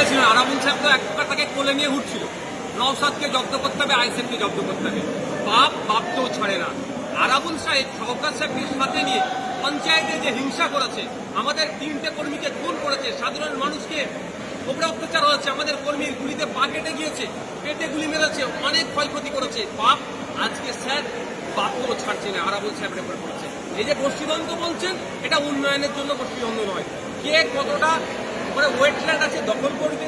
পেয়েছিলেন আরাবুল সাহেব তো এক প্রকার তাকে কোলে নিয়ে উঠছিল নওসাদকে জব্দ করতে হবে আইসেফকে জব্দ করতে হবে। বাপ বাপকেও ছাড়ে না। আরাবুল সাহেব সরকার সাহেবকে সাথে নিয়ে পঞ্চায়েতে যে হিংসা করেছে, আমাদের তিনটে কর্মীকে খুন করেছে, সাধারণ মানুষকে ওপরে অত্যাচার হয়েছে, আমাদের কর্মীর গুলিতে পা কেটে গিয়েছে, পেটে গুলি মেরেছে, অনেক ক্ষয়ক্ষতি করেছে। বাপ আজকে স্যার বাপকেও ছাড়ছে না, আরাবুল সাহেবের উপরে পড়েছে। এই যে গোষ্ঠীদ্বন্দ্ব বলছেন, এটা উন্নয়নের জন্য গোষ্ঠীদ্বন্দ্ব নয়। কে কতটা মানে ওয়েটল্যান্ড আছে দখল করবে।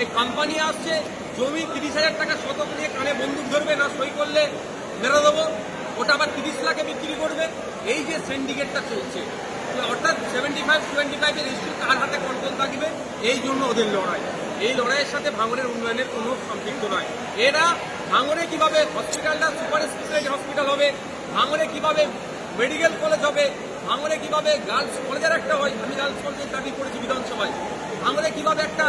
এই কোম্পানি আসছে, জমি তিরিশ হাজার টাকা শতক দিয়ে কানে বন্দুক ধরবে, না সই করলে মেরে দেবো। ওটা আবার তিরিশ লাখে বিক্রি করবে। এই যে সিন্ডিকেটটা চলছে, অর্থাৎ সেভেন্টি ফাইভ টোয়েন্টি ফাইভের ইস্যু কার হাতে কন্ট্রোল থাকবে, এই জন্য ওদের লড়াই। এই লড়াইয়ের সাথে ভাঙড়ের উন্নয়নের কোনো সম্পৃক্ত নয়। এরা ভাঙড়ে কীভাবে হসপিটালটা সুপার স্পেশালিটি হসপিটাল হবে ভাঙড়ে কীভাবে মেডিকেল কলেজ হবে ভাঙড়ে কীভাবে গার্লস কলেজের একটা হয়, আমি গার্লস কলেজের দাবি করেছি বিধানসভায়। ভাঙড়ে কীভাবে একটা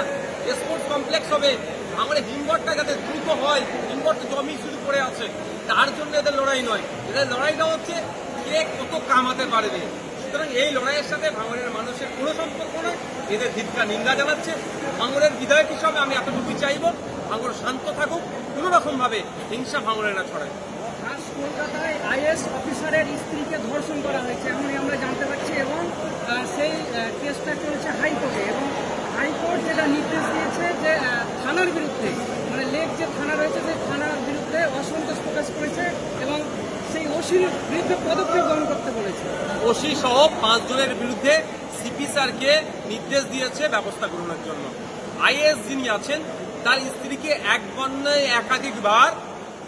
স্পোর্টস কমপ্লেক্স হবে? ভাঙড়ে হিমঘরটা যাতে দ্রুত হয় হিমঘর তো জমি শুরু করে আছে, তার জন্য এদের লড়াই নয়। এদের লড়াইটা হচ্ছে কে কত কামাতে পারবে। সুতরাং এই লড়াইয়ের সাথে ভাঙড়ের মানুষের কোনো সম্পর্ক নয়, এদের ধিক্কা নিন্দা জানাচ্ছে। ভাঙড়ের বিধায়ক হিসাবে আমি এতটুকু চাইব ভাঙড় শান্ত থাকুক কোনো রকমভাবে হিংসা ভাঙড়ে না ছড়ায়। কলকাতায় আইএস অফিসারের স্ত্রীকে ধর্ষণ করা হয়েছে, এমনই আমরা জানতে পারছি, এবং সেই কেসটা চলছে হাইকোর্টে, এবং হাইকোর্ট যেটা নির্দেশ দিয়েছে যে থানার বিরুদ্ধে মানে লেক যে থানা রয়েছে, সেই থানার বিরুদ্ধে অসন্তোষ প্রকাশ করেছে এবং সেই ওসির বিরুদ্ধে পদক্ষেপ গ্রহণ করতে বলেছে। ওসি সহ পাঁচজনের বিরুদ্ধে সিপি স্যারকে নির্দেশ দিয়েছে ব্যবস্থা গ্রহণের জন্য। আইএস যিনি আছেন, তার স্ত্রীকে এক বন্যায় একাধিকবার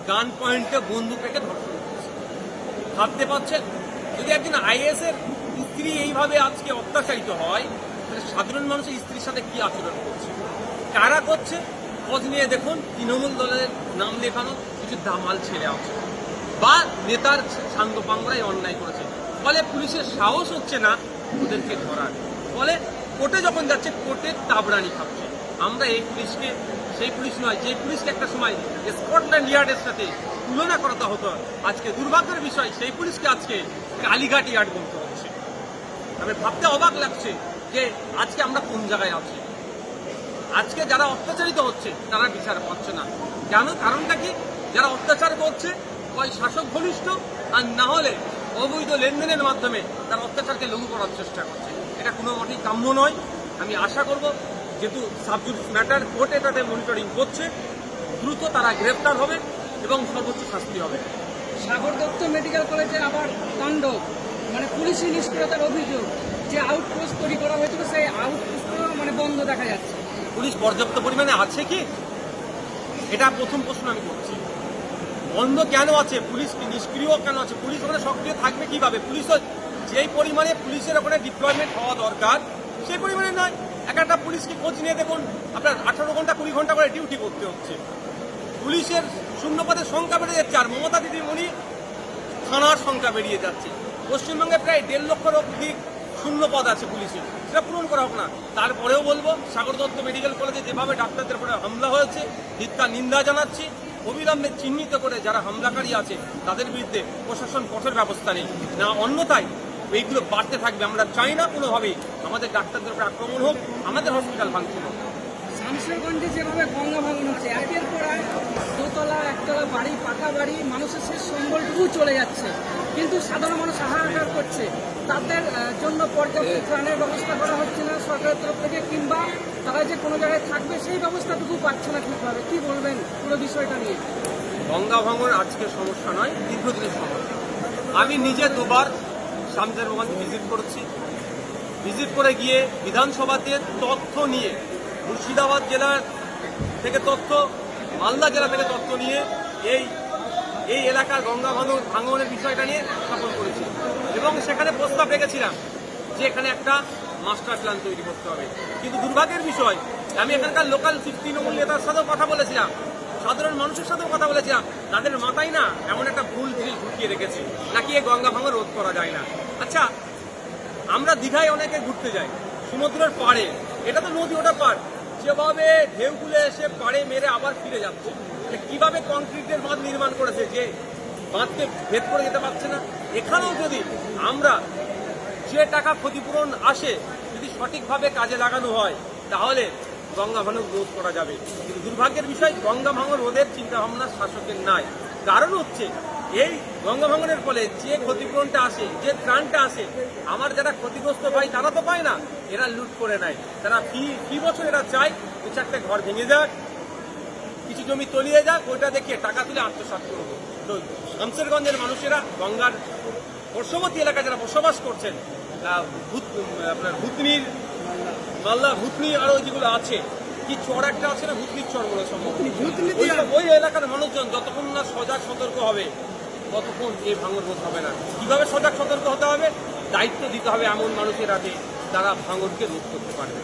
গান পয়েন্টে বন্দুক রেখে ধর্ষণ ভাবতে পারছেন? যদি একজন আইএস এর স্ত্রী এইভাবে আজকে অত্যাচারিত হয় তাহলে সাধারণ মানুষের স্ত্রীর সাথে কি আচরণ করছে? কারা করছে? খোঁজ নিয়ে দেখুন, তৃণমূল দলের নাম লেখানো কিছু দামাল ছেলে আছে। বা নেতার সাঙ্গ পাঙ্গরাই অন্যায় করেছে। ফলে পুলিশের সাহস হচ্ছে না ওদেরকে ধরার। ফলে কোর্টে যখন যাচ্ছে, কোর্টে তাবরানি খাচ্ছে। আমরা এই পুলিশকে, সেই পুলিশ নয়, যে পুলিশকে একটা সময় স্কটল্যান্ড ইয়ার্ডের সাথে তুলনা করাতে হতো, আজকে দুর্ভাগ্যের বিষয়, সেই পুলিশকে আজকে কালীঘাট ইয়ার্ড বলতে হচ্ছে। আমি ভাবতে অবাক লাগছে যে আজকে আমরা কোন জায়গায় আছি? আজকে যারা অত্যাচারিত হচ্ছে, তারা বিচার পাচ্ছে না। কেন? কারণটা কি? যারা অত্যাচার করছে হয় শাসক ঘনিষ্ঠ, আর না হলে অবৈধ লেনদেনের মাধ্যমে তারা অত্যাচারকে লঘু করার চেষ্টা করছে। এটা কোনো মতেই কাম্য নয়। আমি আশা করব, যেহেতু সাবজুডিস ম্যাটার কোর্ট এটাতে মনিটরিং করছে, দ্রুত তারা গ্রেফতার হবে এবং সর্বোচ্চ শাস্তি হবে। সাগর দত্ত মেডিকেল কলেজে আবার কাণ্ড মানে পুলিশি নিষ্ক্রিয়তার অভিযোগ। যে আউটপোস্ট তৈরি করা হয়েছিল, সেই আউটপোস্ট মানে বন্ধ দেখা যাচ্ছে। পুলিশ পর্যাপ্ত পরিমাণে আছে কি? এটা প্রথম প্রশ্ন আমি করছি। বন্ধ কেন আছে? পুলিশ কি নিষ্ক্রিয় কেন আছে? পুলিশ ওখানে সক্রিয় থাকবে কীভাবে? পুলিশ যেই পরিমাণে পুলিশের ওখানে ডিপ্লয়মেন্ট হওয়া দরকার, সেই পরিমাণে নয়। এক একটা পুলিশকে খোঁজ নিয়ে দেখুন, আপনার আঠারো ঘণ্টা, কুড়ি ঘণ্টা করে ডিউটি করতে হচ্ছে। পুলিশের শূন্যপদের সংখ্যা বেড়ে যাচ্ছে, আর মমতা দিদিমণি থানার সংখ্যা বেরিয়ে যাচ্ছে। পশ্চিমবঙ্গে প্রায় দেড় লক্ষর অধিক শূন্য পদ আছে পুলিশের। সেটা পূরণ করা হোক না। তারপরেও বলব, সাগর দত্ত মেডিকেল কলেজে যেভাবে ডাক্তারদের উপরে হামলা হয়েছে ধিক্কার নিন্দা জানাচ্ছি। অবিলম্বে চিহ্নিত করে যারা হামলাকারী আছে, তাদের বিরুদ্ধে প্রশাসন কঠোর ব্যবস্থা নেই। না, অন্যথায় এইগুলো বাড়তে থাকবে। আমরা চাই না কোনোভাবেই আমাদের ডাক্তারদের উপরে আক্রমণ হোক, আমাদের হসপিটাল ভাঙচুর হোক। যেভাবে একের পর দোতলা, একতলা বাড়ি, পাকা বাড়ি, মানুষের শেষ সম্বলটুকু চলে যাচ্ছে। কিন্তু সাধারণ মানুষ হাহাকার করছে। তাদের জন্য পর্যাপ্ত ত্রাণের ব্যবস্থা করা হচ্ছে না সরকারের তরফ থেকে, কিংবা তারা যে কোনো জায়গায় থাকবে, সেই ব্যবস্থাটুকু পাচ্ছে না ঠিকভাবে। কি বলবেন পুরো বিষয়টা নিয়ে? গঙ্গা ভাঙন আজকের সমস্যা নয়, দীর্ঘদিনের সমস্যা। আমি নিজে দুবার শামজারগঞ্জ ভিজিট করেছি। ভিজিট করে গিয়ে বিধানসভাতে তথ্য নিয়ে, মুর্শিদাবাদ জেলার থেকে তথ্য, মালদা জেলা থেকে তথ্য নিয়ে এই এই এলাকার গঙ্গা ভাঙন ভাঙনের বিষয়টা নিয়ে স্থাপন করেছি। এবং সেখানে প্রস্তাব রেখেছিলাম যে এখানে একটা মাস্টার প্ল্যান তৈরি করতে হবে। কিন্তু দুর্ভাগ্যের বিষয়, আমি এখানকার লোকাল তৃণমূল নেতার সাথেও কথা বলেছিলাম, সাধারণ মানুষের সাথেও কথা বলেছিলাম, তাদের মাথায় না এমন একটা ভুল জিনিস ঢুকিয়ে রেখেছে, নাকি এই গঙ্গা ভাঙন রোধ করা যায় না। আচ্ছা আমরা দীঘায় অনেকে ঘুরতে যাই, সমুদ্রের পাড়ে, এটা তো নদী ওটা পাড় যেভাবে ঢেউগুলো এসে পাড়ে মেরে আবার ফিরে যাচ্ছে তাহলে কীভাবে কংক্রিটের বাঁধ নির্মাণ করেছে যে বাঁধকে ভেদ করে যেতে পারছে না? এখানেও যদি আমরা যে টাকা ক্ষতিপূরণ আসে, যদি সঠিকভাবে কাজে লাগানো হয়, তাহলে গঙ্গা ভাঙন রোধ করা যাবে। কিন্তু দুর্ভাগ্যের বিষয়, গঙ্গা ভাঙন রোধের চিন্তাভাবনা শাসকের নাই। কারণ হচ্ছে এই গঙ্গা ভাঙনের ফলে যে ক্ষতিপূরণটা আসে যে ত্রাণটা আসে আমার যারা ক্ষতিগ্রস্ত ভাই তারা তো পায় না। এরা লুট করে নেয়। তারা ফি ফি বছর এরা চায় দু চারটে ঘর ভেঙে যাক কিছু জমি তলিয়ে যাক ওইটা দেখে টাকা তুলে আত্মসাৎ করব। তো শামসেরগঞ্জের মানুষেরা গঙ্গার পার্শ্ববর্তী এলাকায় যারা বসবাস করছেন আপনার ভুতনির মাল্লা ভূতনি আরও যেগুলো আছে কি চর একটা আছে না ভুতনির চর বলে সম্ভব। ওই এলাকার মানুষজন যতক্ষণ না সজাগ সতর্ক হবে ততক্ষণ এই ভাঙন রোধ হবে না? কীভাবে সজাগ সতর্ক হতে হবে? দায়িত্ব দিতে হবে এমন মানুষের হাতে যারা ভাঙনকে রোধ করতে পারবে।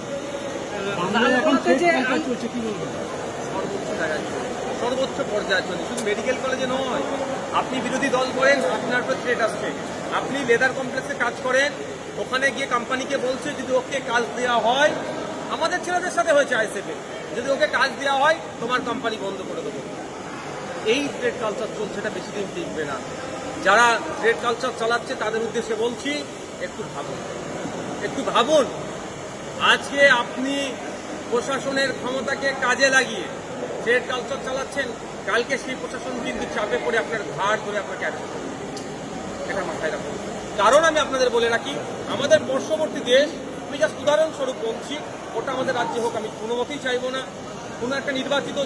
সর্বোচ্চ জায়গায় সর্বোচ্চ পর্যায়ে চলে শুধু মেডিকেল কলেজে নয় আপনি বিরোধী দল করেন আপনার উপর থ্রেট আসছে। আপনি লেদার কমপ্লেক্সে কাজ করেন ওখানে গিয়ে কোম্পানিকে বলছে যদি ওকে কাজ দেওয়া হয় আমাদের ছেলেদের সাথে হয়েছে আইসেফে যদি ওকে কাজ দেওয়া হয় তোমার কোম্পানি বন্ধ করে দেবো। এই ট্রেড কালচার চলছে, এটা বেশি দিন টিকবে না। যারা ট্রেড কালচার চালাচ্ছে, তাদের উদ্দেশ্যে বলছি, একটু ভাবুন। একটু ভাবুন, আজকে আপনি প্রশাসনের ক্ষমতাকে কাজে লাগিয়ে ট্রেড কালচার চালাচ্ছেন, কালকে সেই প্রশাসন কিন্তু চাপে পড়ে আপনার ঘাট ধরে আপনাকে এটা মাথায় রাখুন। কারণ আমি আপনাদের বলে রাখি, আমাদের পার্শ্ববর্তী দেশ, আমি জাস্ট উদাহরণস্বরূপ বলছি, ওটা আমাদের রাজ্যে হোক, আমি কোনো মতেই চাইব না। কোনো একটা নির্বাচিত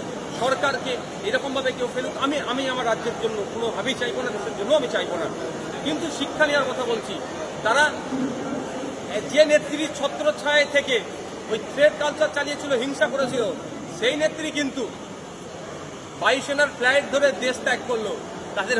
সরকারকে এরকমভাবে কেউ ফেলুক, আমি আমি আমার রাজ্যের জন্য কোনোভাবেই চাইব না, দেশের জন্য আমি চাইব না। কিন্তু শিক্ষা নেওয়ার কথা বলছি, তারা যে নেত্রীর ছত্রছায় থেকে ওই ট্রেড কালচার চালিয়েছিল, হিংসা করেছিল, সেই নেত্রী কিন্তু বায়ুসেনার ফ্লাইট ধরে দেশ ত্যাগ করল, তাদের